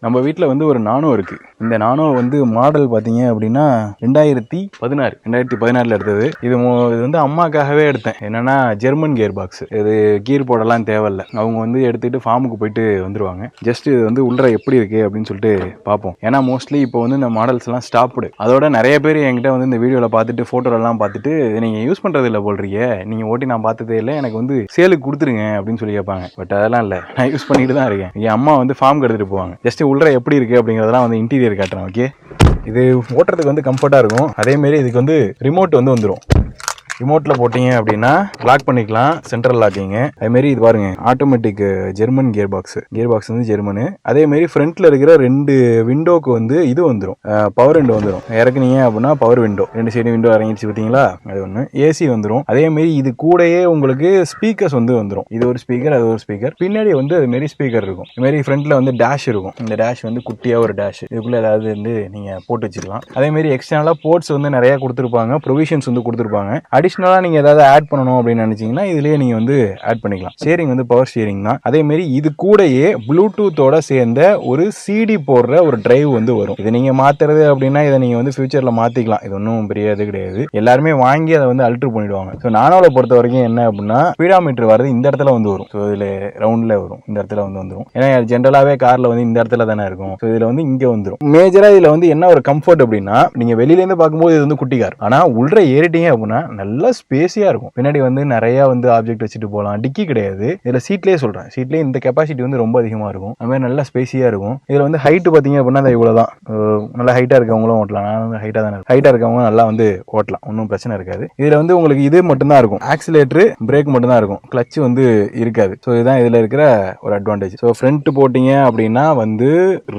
நம்ம வீட்டில் வந்து ஒரு நானோ இருக்குது இந்த நானோ வந்து மாடல் பார்த்தீங்க அப்படின்னா ரெண்டாயிரத்தி பதினாறு. ரெண்டாயிரத்தி பதினாறில் எடுத்தது. இது மோ- இது வந்து அம்மாக்காகவே எடுத்தேன். என்னென்னா ஜெர்மன் கியர் பாக்ஸ் இது கீர் போடலாம் தேவையில்ல. அவங்க வந்து எடுத்துகிட்டு ஃபார்முக்கு போயிட்டு வந்துடுவாங்க ஜஸ்ட் இது வந்து உள்ள எப்படி இருக்குது அப்படின்னு சொல்லிட்டு பார்ப்போம். ஏன்னா மோஸ்ட்லி இப்போ வந்து இந்த மாடல்ஸ்லாம் ஸ்டாப்டு அதோட நிறைய பேர் என்கிட்ட வந்து இந்த வீடியோவில் பார்த்துட்டு ஃபோட்டோலாம் பார்த்துட்டு நீங்கள் யூஸ் பண்ணுறது இல்லை போல்றீங்க நீங்கள் ஓட்டி நான் பார்த்ததே இல்லை. எனக்கு வந்து சேலுக்கு கொடுத்துருங்க அப்படின்னு சொல்லி கேட்பாங்க. பட் அதெல்லாம் இல்லை. நான் யூஸ் பண்ணிட்டு தான் இருக்கேன். என் அம்மா வந்து ஃபார்ம் எடுத்துகிட்டு போவாங்க. ஜஸ்ட் உள்ளே எப்படி இருக்குது அப்படிங்கிறதெல்லாம் வந்து இன்டீரியர் காட்டுறேன் ஓகே இது ஓட்டுறதுக்கு வந்து கம்ஃபர்ட்டாக இருக்கும். அதேமாரி இதுக்கு வந்து ரிமோட் வந்து வந்துடும் ரிமோட்டில் போட்டீங்க அப்படின்னா லாக் பண்ணிக்கலாம் சென்ட்ரல் லாக்கிங்க அதுமாரி இது பாருங்க automatic German gear box gear box வந்து ஜெர்மனு அதேமாரி ஃப்ரண்ட்ல இருக்கிற ரெண்டு விண்டோக்கு வந்து இது வந்துடும் பவர் விண்டோ வந்துடும் இறக்குனீங்க அப்படின்னா பவர் விண்டோ ரெண்டு சைடு விண்டோ இறங்கிடுச்சு பார்த்தீங்களா? அது ஒன்று ஏசி வந்துடும் அதேமாரி இது கூடயே உங்களுக்கு ஸ்பீக்கர்ஸ் வந்து வந்துடும் இது ஒரு ஸ்பீக்கர் அது ஒரு ஸ்பீக்கர் பின்னாடி வந்து அது மாரி ஸ்பீக்கர் இருக்கும். இது மாதிரி ஃப்ரண்ட்ல வந்து டேஷ் இருக்கும். இந்த டேஷ் வந்து குட்டியாக ஒரு டேஷ் இதுக்குள்ள ஏதாவது வந்து நீங்கள் போட்டு வச்சுக்கலாம். அதேமாரி எக்ஸ்டர்னலாக போர்ட்ஸ் வந்து நிறையா கொடுத்துருப்பாங்க. ப்ரொவிஷன்ஸ் வந்து கொடுத்துருப்பாங்க. அடி அடிஷ்னலாக நீங்கள் ஏதாவது ஆட் பண்ணணும் அப்படின்னு நினச்சிங்கன்னா இதுலேயே நீங்கள் வந்து ஆட் பண்ணிக்கலாம். ஸ்டியரிங் வந்து பவர் ஸ்டியரிங் தான். அதேமாரி இது கூடயே ப்ளூடூத்தோட சேர்ந்த ஒரு சிடி போடுற ஒரு டிரைவ் வந்து வரும். இதை நீங்கள் மாற்றுறது அப்படின்னா இதை நீங்கள் வந்து ஃபியூச்சரில் மாற்றிக்கலாம் இது ஒன்றும் பெரிய இது கிடையாது. எல்லாருமே வாங்கி அதை வந்து அல்ட்ரு பண்ணிடுவாங்க. ஸோ நானோவில் பொறுத்த வரைக்கும் என்ன அப்படின்னா ஸ்பீடாமீட்டர் வர்றது இந்த இடத்துல வந்து வரும். ஸோ இதில் ரவுண்டில் வரும். இந்த இடத்துல வந்து வந்துடும் ஏன்னா ஜென்ரலாகவே காரில் வந்து இந்த இடத்துல தானே இருக்கும். ஸோ இதில் வந்து இங்கே வந்துடும் மேஜராக இதில் வந்து என்ன ஒரு கம்ஃபர்ட் அப்படின்னா நீங்கள் வெளியிலேருந்து பார்க்கும்போது இது வந்து குட்டி கார் ஆனால் உள்ள ஏறிட்டீங்க அப்படின்னா நல்ல நல்லா ஸ்பேஸியாக இருக்கும். பின்னாடி வந்து நிறைய வந்து ஆப்ஜெக்ட் வச்சுட்டு போகலாம் டிக்கி கிடையாது. இதில் சீட்லேயே சொல்கிறேன் சீட்லேயே இந்த கெப்பாசிட்டி வந்து ரொம்ப அதிகமாக இருக்கும். அது மாதிரி நல்லா ஸ்பேஸியாக இருக்கும். இதில் வந்து ஹைட்டு பார்த்தீங்க அப்படின்னா அது இவ்வளோ தான் நல்லா ஹைட்டாக இருக்கவங்களும் ஓட்டலாம். நான் வந்து ஹைட்டாக தானே ஹைட்டாக இருக்கவங்க நல்லா வந்து ஓட்டலாம். ஒன்றும் பிரச்சனை இருக்காது. இதில் வந்து உங்களுக்கு இது மட்டும்தான் இருக்கும். ஆக்சிலேட்டரு பிரேக் மட்டும்தான் இருக்கும். கிளச் வந்து இருக்காது. ஸோ இதுதான் இதில் இருக்கிற ஒரு அட்வான்டேஜ் ஸோ ஃப்ரண்ட் போட்டிங்க அப்படின்னா வந்து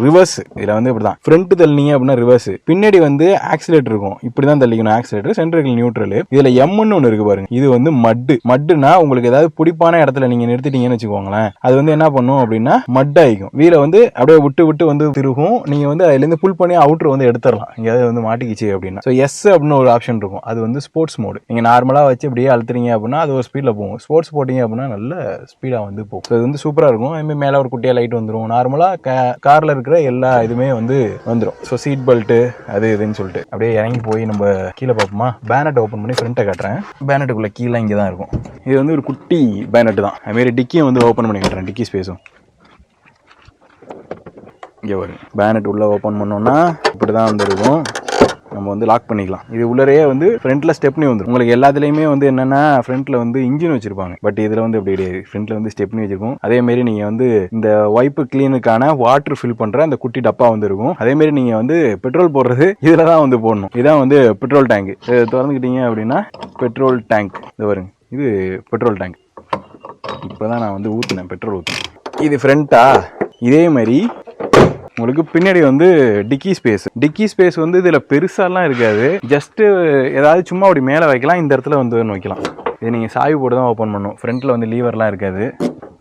ரிவர்ஸ் இதில் வந்து இப்படி தான் ஃப்ரண்ட் தள்ளினீங்க அப்படின்னா ரிவர்ஸ் பின்னாடி வந்து ஆக்சிலேட்டர் இருக்கும். இப்படி தான் தள்ளிக்கணும் ஆக்சிலேட்டர் சென்ட்ரல் நியூட்ரல் இதில் எம் எம்னு ஒன்று இருக்கு பாருங்க. இது வந்து மட்டு. மட்டுனா உங்களுக்கு ஏதாவது பிடிப்பான இடத்துல நீங்க நிறுத்திட்டீங்கன்னு வச்சுக்கோங்களேன். அது வந்து என்ன பண்ணும் அப்படின்னா மட் ஆயிக்கும் வீலை வந்து அப்படியே விட்டு விட்டு வந்து திருகும். நீங்க வந்து அதுலேருந்து புல் பண்ணி அவுட்ரு வந்து எடுத்துடலாம். எங்கேயாவது வந்து மாட்டிக்கிச்சு அப்படின்னா. ஸோ எஸ் அப்படின்னு ஒரு ஆப்ஷன் இருக்கும். அது வந்து ஸ்போர்ட்ஸ் மோடு நீங்க நார்மலாக வச்சு அப்படியே அழுத்துறீங்க அப்படின்னா அது ஒரு ஸ்பீடில் போகும். ஸ்போர்ட்ஸ் போட்டீங்க அப்படின்னா நல்ல ஸ்பீடாக வந்து போகும். ஸோ இது வந்து சூப்பராக இருக்கும். அதுமாதிரி மேலே ஒரு குட்டியாக லைட் வந்துடும் நார்மலாக காரில் இருக்கிற எல்லா இதுமே வந்து வந்துடும் ஸோ சீட் பெல்ட்டு அது இதுன்னு சொல்லிட்டு. அப்படியே இறங்கி போய் நம்ம கீழே பார்ப்போமா? பேனட் ஓப்பன் பண்ணி ஃப்ரண்ட்டை காட்டுறேன். பேனட்டுக்குள்ள கீழே இங்கே தான் இருக்கும். இது வந்து ஒரு குட்டி பேனட் தான். அதுமாரி டிக்கியும் வந்து ஓப்பன் பண்ணி காட்டுறேன். டிக்கி ஸ்பேஸும் இங்கே வரும் பேனட் உள்ளே ஓப்பன் பண்ணோன்னா இப்படி தான் வந்துருக்கும். நம்ம வந்து லாக் பண்ணிக்கலாம். இது உள்ளரே வந்து ஃப்ரண்ட்ல ஸ்டெப்னி வந்துடும் உங்களுக்கு எல்லாத்துலேயுமே வந்து என்னன்னா ஃப்ரண்ட்ல வந்து இன்ஜின் வச்சிருப்பாங்க. பட் இதில் வந்து அப்படி கிடையாது. ஃப்ரண்ட்ல வந்து ஸ்டெப்னி வச்சிருக்கும் அதே மாதிரி நீங்கள் வந்து இந்த வைப்பு கிளீனுக்கான வாட்டர் ஃபில் பண்ணுற அந்த குட்டி டப்பா வந்து இருக்கும். அதே மாதிரி நீங்கள் வந்து பெட்ரோல் போடுறது இதில் தான் வந்து போடணும். இதான் வந்து பெட்ரோல் டேங்க் திறந்துக்கிட்டீங்க அப்படின்னா பெட்ரோல் டேங்க் இது வருங்க இது பெட்ரோல் டேங்க் இப்போ தான் நான் வந்து ஊற்றினேன் பெட்ரோல் ஊற்றினேன் இது ஃப்ரண்ட்டா இதே மாதிரி உங்களுக்கு பின்னாடி வந்து டிக்கி ஸ்பேஸ் டிக்கி ஸ்பேஸ் வந்து இதில் பெருசாலாம் இருக்காது. ஜஸ்ட்டு ஏதாவது சும்மா அப்படி மேலே வைக்கலாம் இந்த இடத்துல வந்து வைக்கலாம் இது நீங்கள் சாவி போட்டு தான் ஓப்பன் பண்ணும் ஃப்ரண்ட்டில் வந்து லீவர்லாம் இருக்காது.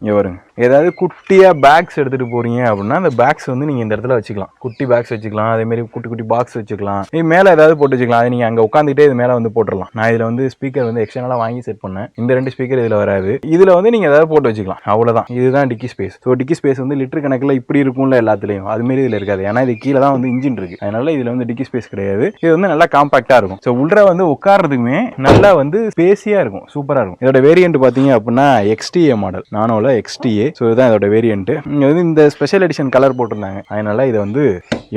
இங்கே வருங்க ஏதாவது குட்டியாக பேக்ஸ் எடுத்துகிட்டு போகிறீங்க அப்படின்னா அந்த பேக்ஸ் வந்து நீங்கள் இந்த இடத்துல வச்சுக்கலாம். குட்டி பேக்ஸ் வச்சுக்கலாம். அதேமாரி குட்டி குட்டி பாக்ஸ் வச்சுக்கலாம். இது மேலே ஏதாவது போட்டு வச்சுக்கலாம். அது நீங்கள் அங்கே உட்காந்துட்டே இது மேலே வந்து போட்டுடலாம். நான் இதில் வந்து ஸ்பீக்கர் வந்து எக்ஸ்டர்னலாக வாங்கி செட் பண்ணேன். இந்த ரெண்டு ஸ்பீக்கர் இதில் வராது. இதில் வந்து நீங்கள் ஏதாவது போட்டு வச்சுக்கலாம். அவ்வளோதான் இதுதான் dicky space so dicky space வந்து லிட்டர் கணக்கில் இப்படி இருக்கும்ல எல்லாத்துலேயும். அதுமாரி இதில் இருக்காது. ஏன்னா இது கீழே தான் வந்து இன்ஜின் இருக்குது அதனால இதில் வந்து டிக்கி ஸ்பேஸ் கிடையாது. இது வந்து நல்லா காம்பாக்டாக இருக்கும். ஸோ உள்ள வந்து உட்கார்றதுக்குமே நல்லா வந்து ஸ்பேஸியாக இருக்கும். சூப்பராக இருக்கும். இதோட வேரியன்ட் பார்த்தீங்க அப்படின்னா எக்ஸ்டிஏ மாடல் நானோவில் எக்ஸ்டிஏ ஸோ இதுதான் இதோட வேரியண்ட்டு இங்கே வந்து இந்த ஸ்பெஷல் எடிஷன் கலர் போட்டிருந்தாங்க. அதனால இதை வந்து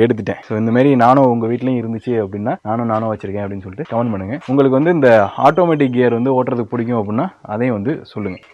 எடுத்துட்டேன். ஸோ இந்தமாரி நானும் உங்கள் வீட்லையும் இருந்துச்சு அப்படின்னா நானும் நானும் வச்சுருக்கேன் அப்படின்னு சொல்லிட்டு கமெண்ட் பண்ணுங்கள் உங்களுக்கு வந்து இந்த ஆட்டோமேட்டிக் கியர் வந்து ஓட்டுறதுக்கு பிடிக்கும் அப்படின்னா அதையும் வந்து சொல்லுங்கள்